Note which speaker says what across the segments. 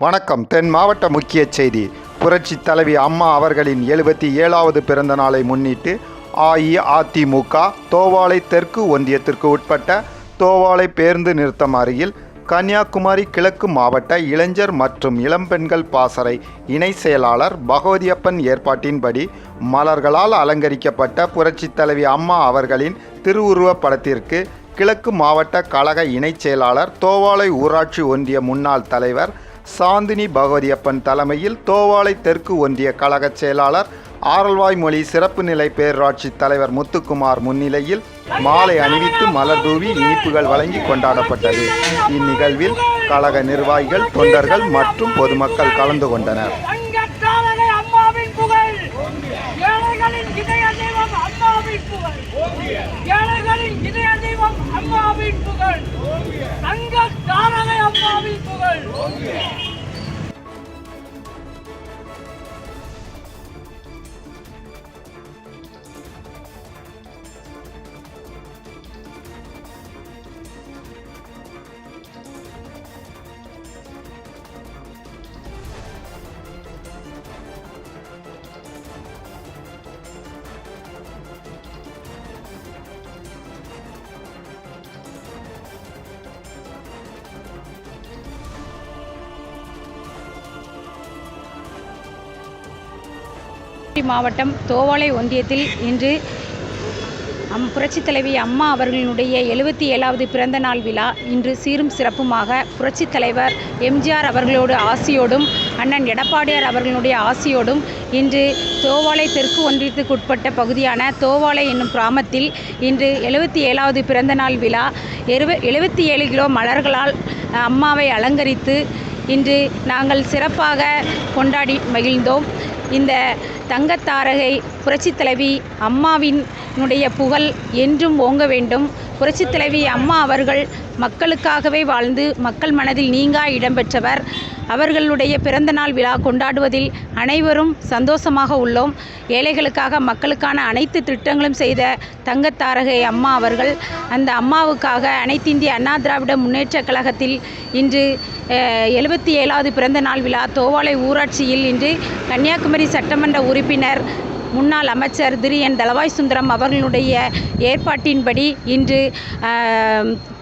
Speaker 1: வணக்கம். தென் மாவட்ட முக்கிய செய்தி. புரட்சி தலைவி அம்மா அவர்களின் எழுபத்தி ஏழாவது பிறந்த நாளை முன்னிட்டு அஇஅதிமுக தோவாளை தெற்கு ஒன்றியத்திற்கு உட்பட்ட தோவாளை பேருந்து நிறுத்தம் அருகில் கன்னியாகுமரி கிழக்கு மாவட்ட இளைஞர் மற்றும் இளம்பெண்கள் பாசறை இணை செயலாளர் பகவதியப்பன் ஏற்பாட்டின்படி மலர்களால் அலங்கரிக்கப்பட்ட புரட்சி தலைவி அம்மா அவர்களின் திருவுருவப் படத்திற்கு கிழக்கு மாவட்ட கழக இணைச் செயலாளர் தோவாளை ஊராட்சி ஒன்றிய முன்னாள் தலைவர் சாந்தினி பகவதியப்பன் தலைமையில் தோவாளை தெற்கு ஒன்றிய கழகச் செயலாளர் ஆரல்வாய் மொழி சிறப்பு நிலை பேரூராட்சி தலைவர் முத்துக்குமார் முன்னிலையில் மாலை அணிவித்து மலர் தூவி இனிப்புகள் வழங்கி கொண்டாடப்பட்டது. இந்நிகழ்வில் கழக நிர்வாகிகள் தொண்டர்கள் மற்றும் பொதுமக்கள் கலந்து கொண்டனர்
Speaker 2: தங்கத்தாரகை அம்மாவின் புகழ் ஏழைகளின் இதய தெய்வம் அம்மாவின் புகழ் ஏழைகளின் இதய தெய்வம் அம்மாவின் புகழ் தங்கத்தாரகை அம்மாவின்
Speaker 3: மாவட்டம் தோவாளை ஒன்றியத்தில் இன்று அம் புரட்சித் தலைவி அம்மா அவர்களினுடைய எழுபத்தி ஏழாவது பிறந்த நாள் விழா. இன்று சீரும் சிறப்புமாக புரட்சித் தலைவர் எம்ஜிஆர் அவர்களோடு ஆசியோடும் அண்ணன் எடப்பாடியார் அவர்களுடைய ஆசியோடும் இன்று தோவாளை தெற்கு ஒன்றியத்துக்குட்பட்ட பகுதியான தோவாளை என்னும் கிராமத்தில் இன்று எழுபத்தி ஏழாவது பிறந்த நாள் விழா. எழுவ எழுபத்தி ஏழு கிலோ மலர்களால் அம்மாவை அலங்கரித்து இன்று நாங்கள் சிறப்பாக கொண்டாடி மகிழ்ந்தோம். இந்த தங்கத்தாரகை புரட்சித் தலைவி அம்மாவினுடைய புகழ் என்றும் ஓங்க வேண்டும். புரட்சித் தலைவி அம்மா அவர்கள் மக்களுக்காகவே வாழ்ந்து மக்கள் மனதில் நீங்கா இடம்பெற்றவர். அவர்களுடைய பிறந்தநாள் விழா கொண்டாடுவதில் அனைவரும் சந்தோஷமாக உள்ளோம். ஏழைகளுக்காக மக்களுக்கான அனைத்து திட்டங்களும் செய்த தங்கத்தாரகை அம்மா அவர்கள் அந்த அம்மாவுக்காக அனைத்திந்திய அண்ணா திராவிட முன்னேற்றக் கழகத்தில் இன்று எழுபத்தி ஏழாவது பிறந்த நாள் விழா தோவாளை ஊராட்சியில் இன்று கன்னியாகுமரி சட்டமன்ற உறுப்பினர் உறுப்பினர் முன்னாள் அமைச்சர் திரு என் தளவாய் சுந்தரம் அவர்களுடைய ஏற்பாட்டின்படி இன்று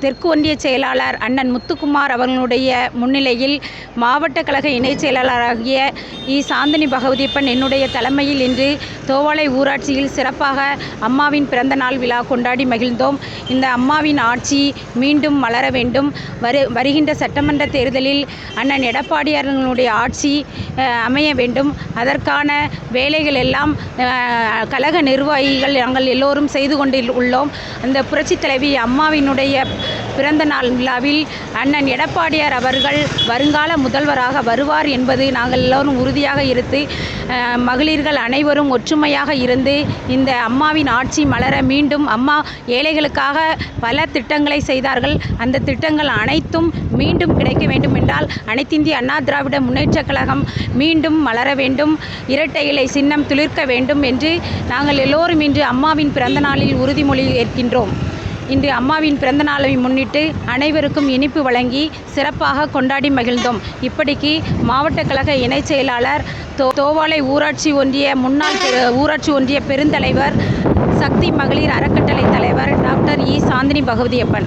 Speaker 3: தெற்கு ஒன்றிய செயலாளர் அண்ணன் முத்துக்குமார் அவர்களுடைய முன்னிலையில் மாவட்ட கழக இணைச் செயலாளராகிய இ. சாந்தினி பகவதிப்பன் என்னுடைய தலைமையில் இன்று தோவாளை ஊராட்சியில் சிறப்பாக அம்மாவின் பிறந்த நாள் விழா கொண்டாடி மகிழ்ந்தோம். இந்த அம்மாவின் ஆட்சி மீண்டும் வளர வேண்டும். வரு வருகின்ற சட்டமன்ற தேர்தலில் அண்ணன் எடப்பாடியார்களுடைய ஆட்சி அமைய வேண்டும். அதற்கான வேலைகள் எல்லாம் கழக நிர்வாகிகள் நாங்கள் எல்லோரும் செய்து கொண்டு உள்ளோம். அந்த புரட்சித் தலைவி அம்மாவினுடைய பிறந்த நாள் விழாவில் அண்ணன் எடப்பாடியார் அவர்கள் வருங்கால முதல்வராக வருவார் என்பது நாங்கள் எல்லோரும் உறுதியாக இருந்து மகளிர்கள் அனைவரும் ஒற்றுமையாக இருந்து இந்த அம்மாவின் ஆட்சி மலர மீண்டும் அம்மா ஏழைகளுக்காக பல திட்டங்களை செய்தார்கள். அந்த திட்டங்கள் அனைத்தும் மீண்டும் கிடைக்க வேண்டும் என்றால் அனைத்திந்திய அண்ணா திராவிட முன்னேற்ற கழகம் மீண்டும் மலர வேண்டும். இரட்டை இலை சின்னம் துளிர்க்க வேண்டும் என்று நாங்கள் எல்லோரும் இன்று அம்மாவின் பிறந்த நாளில் உறுதிமொழி ஏற்கின்றோம். இன்று அம்மாவின் பிறந்த நாளை முன்னிட்டு அனைவருக்கும் இனிப்பு வழங்கி சிறப்பாக கொண்டாடி மகிழ்ந்தோம். இப்படிக்கு மாவட்ட கழக இணைச் செயலாளர் தோ தோவாளை ஊராட்சி ஒன்றிய முன்னாள் பெரு- ஊராட்சி ஒன்றிய பெருந்தலைவர் சக்தி மகளிர் அறக்கட்டளை தலைவர் டாக்டர் இ. சாந்தினி பகவதியப்பன்.